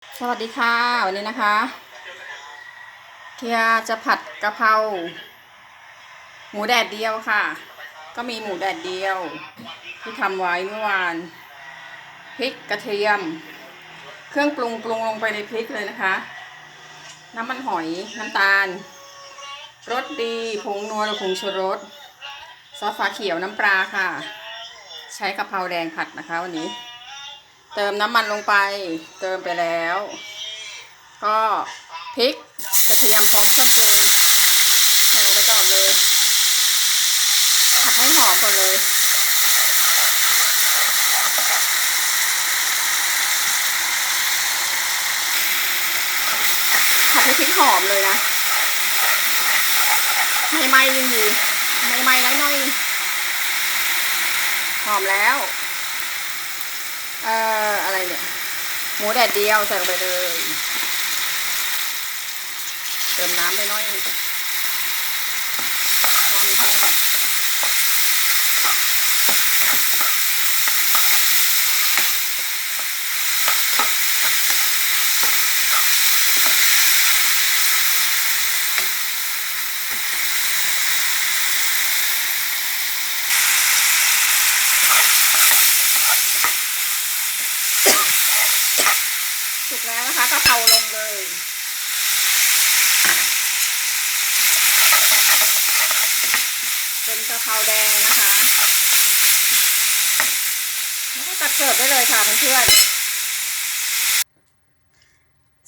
สวัสดีค่ะวันนี้นะคะเทียจะผัดกะเพราหมูแดดเดียวค่ะ ก็มีหมูแดดเดียว ที่ทำไว้เมื่อวานพริกกระเทียม เครื่องปรุงปรุงลงไปในพริกเลยนะคะ น้ำมันหอยน้ำตาลรสดีผงนัวหรือผงชูรสซอสฟ้าเขียวน้ำปลาค่ะ ใช้กะเพราแดงผัดนะคะวันนี้ เติมน้ำมันลงไป เติมไปแล้ว ก็พริกกระเทียมพร้อมเครื่องปรุงใส่ลงไปก่อนเลยผัดให้หอมก่อนเลย ผัดให้พริกหอมเลยนะ ไม่ไหม้ยิ่งดีไม่ไหม้ไรหน่อย หอมแล้ว เอ่ออะไรเนี่ย หมูแดดเดียวใส่ลงไปเลย เติมน้ำไปน้อยพอมีแห้ง กแล้วนะคะกะเพราลงเลยเป็นกะเพราแดงนะคะแล้วก็ตักเสิร์ฟได้เลยค่ะเพื่อนๆ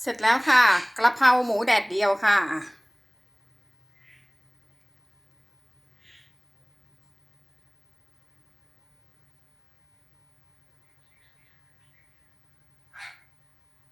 เสร็จแล้วค่ะกระเพราหมูแดดเดียวค่ะ